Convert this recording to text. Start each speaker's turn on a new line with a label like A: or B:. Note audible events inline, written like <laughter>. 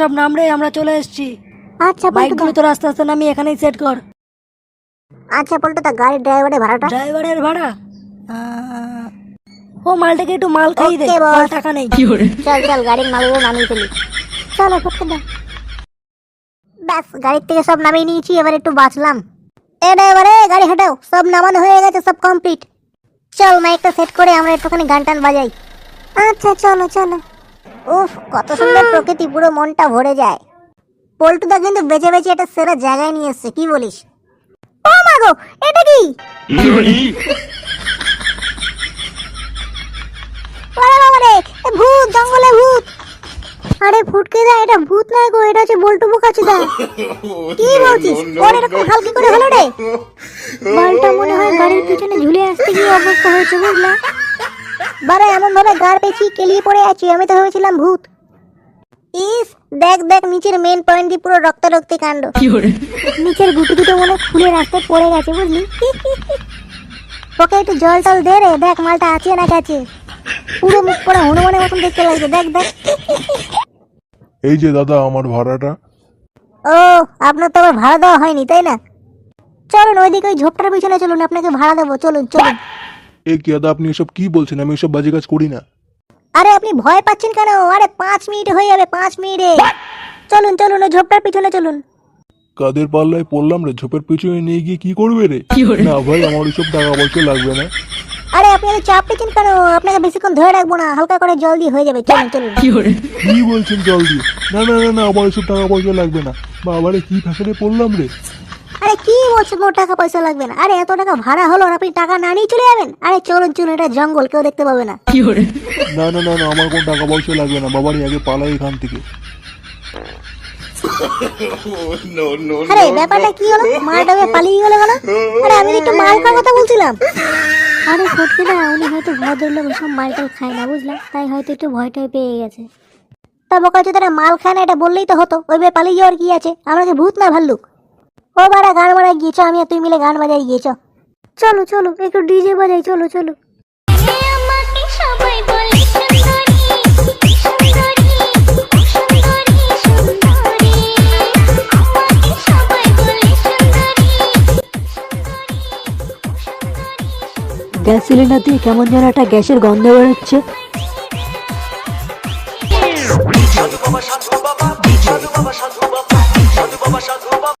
A: সব নাম রে আমরা চলে এসেছি।
B: আচ্ছা
A: বাইকগুলো তোরা আস্তে আস্তে নামিয়ে এখানেই সেট কর।
B: আচ্ছা পল্টুদা গাড়ির ড্রাইভারের ভাড়াটা?
A: ড্রাইভারের ভাড়া? ও মালটাকে একটু মাল খাইয়ে দে টাকা নেই।
B: চল চল গাড়ির মালগুলো নামিয়ে ফেলি। চলো পল্টুদা ব্যাস, গাড়ির থেকে সব নামিয়ে নিয়েছি, এবার একটু বাঁচলাম। এ ড্রাইভারে গাড়ি হাঁটাও, সব নামানো হয়ে গেছে, সব কমপ্লিট চল, মাইকটা সেট করে আমরা একটুখানি গান টান বাজাই। আচ্ছা চলো চলো। উফ, কত সুন্দর প্রকৃতি, পুরো মনটা ভরে যায়। পল্টুদা কিন্তু বেঁচে বেঁচে একটা সেরা জায়গায় নিয়ে এসছে, কি বলিস? ও মাগো এটা কি? ভূত, জঙ্গলে ভূত। আরে ফুটকে দা এটা ভূত নয় গো এটা হচ্ছে বল্টু বুকাচু দা। কি <laughs> বলছিস? ওর এরকম হাল কি করে হলো রে। বলটা মনে হয় গাড়ির পিছনে ঝুলে আসতে গিয়ে অবস্থা হয়েছে বুঝলা? বারে এমন ভাবে গাড় পেছি কেলিয়ে পড়ে আছি আমি তো ভেবেছিলাম ভূত। ইস দেখ দেখ নিচের মেন পয়েন্ট দিয়ে পুরো রক্তারক্তি কাণ্ড। নিচের গুটি দুটো মনে খুলে রাস্তায় পড়ে গেছে বুঝলি? ওকে একটু জল টল দে রে দেখ মালটা আছে না কাছে। পুরো মুখ পড়া হনুমানের মতন দেখতে লাগছে দেখ দেখ।
C: এই যে দাদা আমার ভাড়াটা।
B: ও আপনার তো আবার ভাড়া দেওয়া হয়নি তাই না? চলুন ওইদিকে ওই ঝোপটার পিছনে চলুন আপনাকে ভাড়া দেবো চলুন চলুন।
C: এ কি দাদা আপনি এসব কি বলছেন? আমি এসব বাজে কাজ করি না।
B: আরে আপনি ভয় পাচ্ছেন কেন? আরে পাঁচ মিনিট হয়ে যাবে পাঁচ মিনিটে। চলুন চলুন ওই ঝোপটার পিছনে চলুন।
C: কাদের পাল্লায় পড়লাম রে? ঝোপের পিছনে নিয়ে গিয়ে কি করবে রে? না ভাই আমার ওইসব টাকা পয়সা লাগবে না।
B: আরে আপনি এত চাপ পেয়েছেন কেন? আপনাকে বেশিক্ষণ ধরে রাখব না। হালকা করে জলদি হয়ে যাবে। চলুন চলুন।
C: কি বলছেন জল দিয়ে? না না না না আমার ওইসব টাকা পয়সা লাগবে না। বাবারে কি ফ্যাশনে পড়লাম রে?
B: আরে কি বলছো মোট টাকা পয়সা লাগবে না? আরে এত টাকা ভাড়া হলো আর আপনি টাকা না নিয়ে চলে যাবেন? আরে চলুন চলুন এটা জঙ্গল কেউ দেখতে পাবে না।
C: না না না না আমার কোনো টাকা পয়সা লাগবে না। বাবারে আগে পালাই এখান থেকে।
B: আরে ব্যাপারটা কি হলো? মালটা পালিয়ে গেল কেন আরে আমি তো একটু মাল খাওয়ার কথা বলছিলাম। আরে সত্যি না, উনি হয়তো ভদ্রলোক মাল মালটাল খায় না বুঝলাম তাই হয়তো একটু ভয় ভয়টাই পেয়ে গেছে। তা বোকা যদি তারা মাল খায় না, এটা বললেই তো হতো। ওই ভাই পালিয়ে যাওয়ার কি আছে? আমরা কি ভূত না ভাল্লুক। ও বাড়া গান বাজাই গিয়েছ, আমি আর তুই মিলে গান বাজাই গিয়েছ। চলো চলো, একটু ডিজে বাজাই, চলো চলো।
A: গ্যাস সিলিন্ডার দিয়ে কেমন যেন একটা গ্যাসের গন্ধ বেরোচ্ছে।